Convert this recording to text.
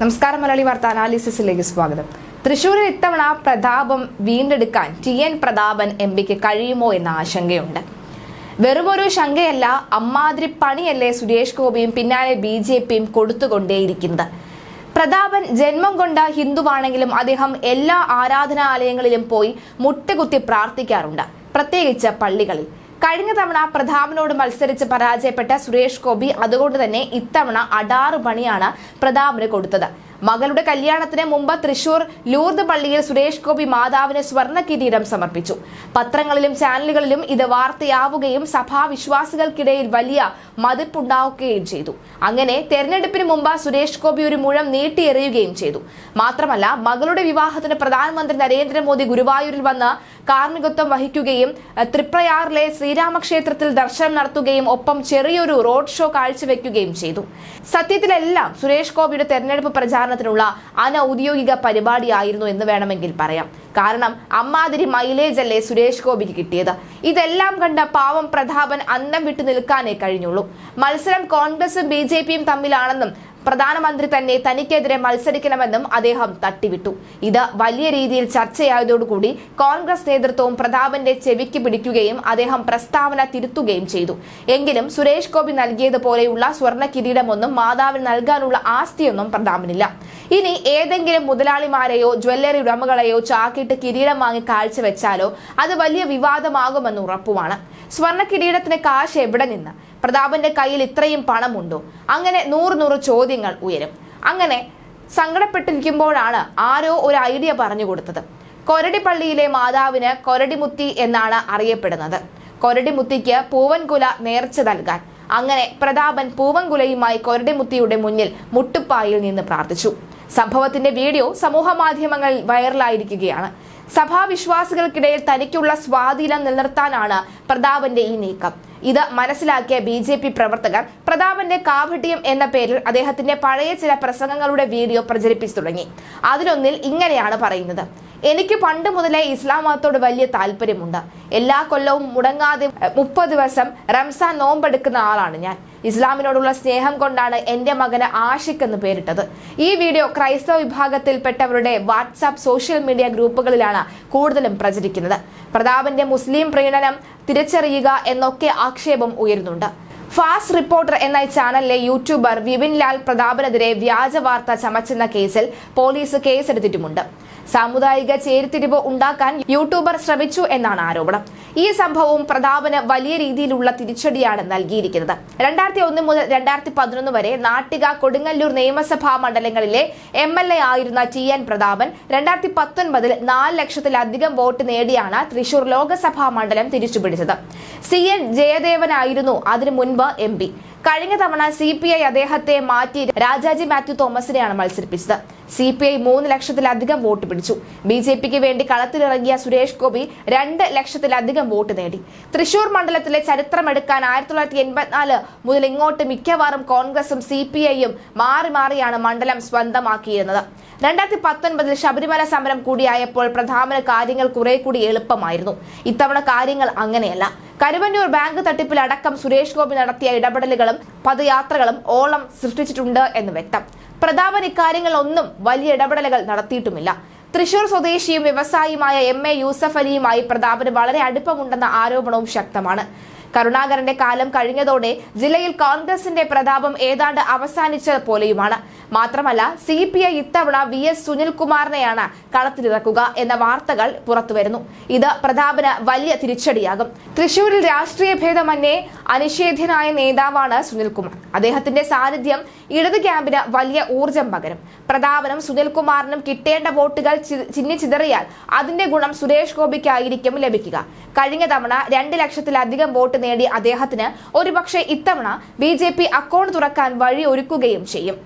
നമസ്കാരം മലയാളി വാർത്ത അനാലിസിസിലേക്ക് സ്വാഗതം. തൃശൂരിൽ ഇത്തവണ പ്രതാപം വീണ്ടെടുക്കാൻ ടി എൻ പ്രതാപൻ എം പിക്ക് കഴിയുമോ എന്ന ആശങ്കയുണ്ട്. വെറുമൊരു ശങ്കയല്ല അമ്മാതിരി പണിയല്ലേ സുരേഷ് ഗോപിയും പിന്നാലെ ബി ജെ പിയും കൊടുത്തുകൊണ്ടേയിരിക്കുന്നത്. പ്രതാപൻ ജന്മം കൊണ്ട ഹിന്ദുവാണെങ്കിലും അദ്ദേഹം എല്ലാ ആരാധനാലയങ്ങളിലും പോയി മുട്ടുകുത്തി പ്രാർത്ഥിക്കാറുണ്ട്. പ്രത്യേകിച്ച് പള്ളികളിൽ. കഴിഞ്ഞ തവണ പ്രതാപനോട് മത്സരിച്ച് പരാജയപ്പെട്ട സുരേഷ് ഗോപി അതുകൊണ്ട് തന്നെ ഇത്തവണ അടാറ് പണിയാണ് പ്രതാപന് കൊടുത്തത്. മകളുടെ കല്യാണത്തിന് മുമ്പ് തൃശൂർ ലൂർദ് പള്ളിയിൽ സുരേഷ് ഗോപി മാതാവിന് സ്വർണ കിരീടം സമർപ്പിച്ചു. പത്രങ്ങളിലും ചാനലുകളിലും ഇത് വാർത്തയാവുകയും സഭാവിശ്വാസികൾക്കിടയിൽ വലിയ മതിപ്പുണ്ടാവുകയും ചെയ്തു. അങ്ങനെ തെരഞ്ഞെടുപ്പിന് മുമ്പ് സുരേഷ് ഗോപി ഒരു മുഴം നീട്ടിയെറിയുകയും ചെയ്തു. മാത്രമല്ല മകളുടെ വിവാഹത്തിന് പ്രധാനമന്ത്രി നരേന്ദ്രമോദി ഗുരുവായൂരിൽ വന്ന് കാർമ്മികത്വം വഹിക്കുകയും തൃപ്രയാറിലെ ശ്രീരാമക്ഷേത്രത്തിൽ ദർശനം നടത്തുകയും ഒപ്പം ചെറിയൊരു റോഡ് ഷോ കാഴ്ചവെക്കുകയും ചെയ്തു. സത്യത്തിലെല്ലാം സുരേഷ് ഗോപിയുടെ തെരഞ്ഞെടുപ്പ് പ്രചാരണത്തിനുള്ള അനൌദ്യോഗിക പരിപാടിയായിരുന്നു എന്ന് വേണമെങ്കിൽ പറയാം. കാരണം അമ്മാതിരി മൈലേജ് അല്ലേ സുരേഷ് ഗോപിക്ക് കിട്ടിയത്? ഇതെല്ലാം കണ്ട പാവം പ്രതാപൻ അന്നം വിട്ടു നിൽക്കാനേ കഴിഞ്ഞുള്ളൂ. മത്സരം കോൺഗ്രസും ബി ജെ പിയും തമ്മിലാണെന്നും പ്രധാനമന്ത്രി തന്നെ തനിക്കെതിരെ മത്സരിക്കണമെന്നും അദ്ദേഹം തട്ടിവിട്ടു. ഇത് വലിയ രീതിയിൽ ചർച്ചയായതോടുകൂടി കോൺഗ്രസ് നേതൃത്വവും പ്രതാപന്റെ ചെവിക്ക് പിടിക്കുകയും അദ്ദേഹം പ്രസ്താവന തിരുത്തുകയും ചെയ്തു. എങ്കിലും സുരേഷ് ഗോപി നൽകിയതുപോലെയുള്ള സ്വർണ കിരീടമൊന്നും മാതാവിന് നൽകാനുള്ള ആസ്തിയൊന്നും പ്രതാപനില്ല. ഇനി ഏതെങ്കിലും മുതലാളിമാരെയോ ജ്വല്ലറി ഉടമകളെയോ ചാക്കിട്ട് കിരീടം വാങ്ങി കാഴ്ചവെച്ചാലോ അത് വലിയ വിവാദമാകുമെന്ന് ഉറപ്പുമാണ്. സ്വർണ കിരീടത്തിന് കാശ് എവിടെ നിന്ന്? പ്രതാപന്റെ കയ്യിൽ ഇത്രയും പണമുണ്ടോ? അങ്ങനെ നൂറ് നൂറ് ചോദ്യങ്ങൾ ഉയരും. അങ്ങനെ സങ്കടപ്പെട്ടിരിക്കുമ്പോഴാണ് ആരോ ഒരു ഐഡിയ പറഞ്ഞു കൊടുത്തത്. കൊരടിപ്പള്ളിയിലെ മാതാവിന് കൊരടിമുത്തി എന്നാണ് അറിയപ്പെടുന്നത്. കൊരടിമുത്തിക്ക് പൂവൻകുല നേർച്ച നൽകാൻ. അങ്ങനെ പ്രതാപൻ പൂവൻകുലയുമായി കൊരടിമുത്തിയുടെ മുന്നിൽ മുട്ടുപ്പായിൽ നിന്ന് പ്രാർത്ഥിച്ചു. സംഭവത്തിന്റെ വീഡിയോ സമൂഹമാധ്യമങ്ങളിൽ വൈറലായിരിക്കുകയാണ്. സഭാവിശ്വാസികൾക്കിടയിൽ തനിക്കുള്ള സ്വാധീനം നിലനിർത്താനാണ് പ്രതാപന്റെ ഈ നീക്കം. ഇത് മനസ്സിലാക്കിയ ബി ജെ പി പ്രവർത്തകർ പ്രതാപന്റെ കാപട്യം എന്ന പേരിൽ അദ്ദേഹത്തിന്റെ പഴയ ചില പ്രസംഗങ്ങളുടെ വീഡിയോ പ്രചരിപ്പിച്ചു തുടങ്ങി. അതിലൊന്നിൽ ഇങ്ങനെയാണ് പറയുന്നത്. എനിക്ക് പണ്ട് മുതലേ ഇസ്ലാം മതത്തോട് വലിയ താല്പര്യമുണ്ട്. എല്ലാ കൊല്ലവും മുടങ്ങാതെ മുപ്പത് ദിവസം റംസാൻ നോമ്പെടുക്കുന്ന ആളാണ് ഞാൻ. ഇസ്ലാമിനോടുള്ള സ്നേഹം കൊണ്ടാണ് എന്റെ മകന് ആഷിഖ് എന്ന് പേരിട്ടത്. ഈ വീഡിയോ ക്രൈസ്തവ വിഭാഗത്തിൽപ്പെട്ടവരുടെ വാട്സാപ്പ് സോഷ്യൽ മീഡിയ ഗ്രൂപ്പുകളിലാണ് കൂടുതലും പ്രചരിക്കുന്നത്. പ്രതാപന്റെ മുസ്ലിം പ്രീണനം തിരിച്ചറിയുക എന്നൊക്കെ ആക്ഷേപം ഉയരുന്നുണ്ട്. ഫാസ്റ്റ് റിപ്പോർട്ടർ എന്ന ചാനലിലെ യൂട്യൂബർ വിപിൻ ലാൽ പ്രതാപനെതിരെ വ്യാജ വാർത്ത ചമച്ചെന്ന കേസിൽ പോലീസ് കേസെടുത്തിട്ടുമുണ്ട്. സാമുദായിക ചേരിതിരിവ് ഉണ്ടാക്കാൻ യൂട്യൂബർ ശ്രമിച്ചു എന്നാണ് ആരോപണം. ഈ സംഭവവും പ്രതാപന് വലിയ രീതിയിലുള്ള തിരിച്ചടിയാണ് നൽകിയിരിക്കുന്നത്. രണ്ടായിരത്തി ഒന്ന് മുതൽ രണ്ടായിരത്തി പതിനൊന്ന് വരെ നാട്ടിക കൊടുങ്ങല്ലൂർ നിയമസഭാ മണ്ഡലങ്ങളിലെ എം എൽ എ ആയിരുന്ന ടി എൻ പ്രതാപൻ രണ്ടായിരത്തി പത്തൊൻപതിൽ നാല് ലക്ഷത്തിലധികം വോട്ട് നേടിയാണ് തൃശൂർ ലോക്സഭാ മണ്ഡലം തിരിച്ചുപിടിച്ചത്. സി എൻ ജയദേവനായിരുന്നു അതിനു മുൻപ് എം പി. കഴിഞ്ഞ തവണ സി പി ഐ അദ്ദേഹത്തെ മാറ്റി രാജാജി മാത്യു തോമസിനെയാണ് മത്സരിപ്പിച്ചത്. സി പി ഐ മൂന്ന് ലക്ഷത്തിലധികം വോട്ട് പിടിച്ചു. ബി ജെ പിക്ക് വേണ്ടി കളത്തിലിറങ്ങിയ സുരേഷ് ഗോപി രണ്ട് ലക്ഷത്തിലധികം വോട്ട് നേടി. തൃശൂർ മണ്ഡലത്തിലെ ചരിത്രമെടുക്കാൻ ആയിരത്തി തൊള്ളായിരത്തി എൺപത്തിനാല് മുതൽ ഇങ്ങോട്ട് മിക്കവാറും കോൺഗ്രസും സി പി ഐയും മാറി മാറിയാണ് മണ്ഡലം സ്വന്തമാക്കിയിരുന്നത്. രണ്ടായിരത്തി പത്തൊൻപതിൽ ശബരിമല സമരം കൂടിയായപ്പോൾ പ്രധാന കാര്യങ്ങൾ കുറെ കൂടി എളുപ്പമായിരുന്നു. ഇത്തവണ കാര്യങ്ങൾ അങ്ങനെയല്ല. കരുവന്നൂർ ബാങ്ക് തട്ടിപ്പിലടക്കം സുരേഷ് ഗോപി നടത്തിയ ഇടപെടലുകളും പദയാത്രകളും ഓളം സൃഷ്ടിച്ചിട്ടുണ്ട് എന്ന് വ്യക്തം. പ്രതാപൻ ഇക്കാര്യങ്ങളൊന്നും വലിയ ഇടപെടലുകൾ നടത്തിയിട്ടുമില്ല. തൃശൂർ സ്വദേശിയും വ്യവസായിയുമായ എം എ യൂസഫ് അലിയുമായി പ്രതാപന് വളരെ അടുപ്പമുണ്ടെന്ന ആരോപണവും ശക്തമാണ്. കരുണാകരന്റെ കാലം കഴിഞ്ഞതോടെ ജില്ലയിൽ കോൺഗ്രസിന്റെ പ്രതാപം ഏതാണ്ട് അവസാനിച്ച പോലെയുമാണ്. മാത്രമല്ല സി പി ഐ ഇത്തവണ വി എസ് സുനിൽകുമാറിനെയാണ് കളത്തിലിറക്കുക എന്ന വാർത്തകൾ പുറത്തുവരുന്നു. ഇത് പ്രതാപന് വലിയ തിരിച്ചടിയാകും. തൃശൂരിൽ രാഷ്ട്രീയ ഭേദമന്യേ അനിഷേധ്യനായ നേതാവാണ് സുനിൽകുമാർ. അദ്ദേഹത്തിന്റെ സാന്നിധ്യം ഇടത് ക്യാമ്പിന് വലിയ ഊർജം പകരും. പ്രതാപനും സുനിൽകുമാറിനും കിട്ടേണ്ട വോട്ടുകൾ ചിന്നിച്ചിതറിയാൽ അതിന്റെ ഗുണം സുരേഷ് ഗോപിക്കായിരിക്കും ലഭിക്കുക. കഴിഞ്ഞ തവണ രണ്ട് ലക്ഷത്തിലധികം വോട്ട് നേടിയ അദ്ദേഹത്തിന് ഒരുപക്ഷെ ഇത്തവണ ബി അക്കൗണ്ട് തുറക്കാൻ വഴി ഒരുക്കുകയും ചെയ്യും.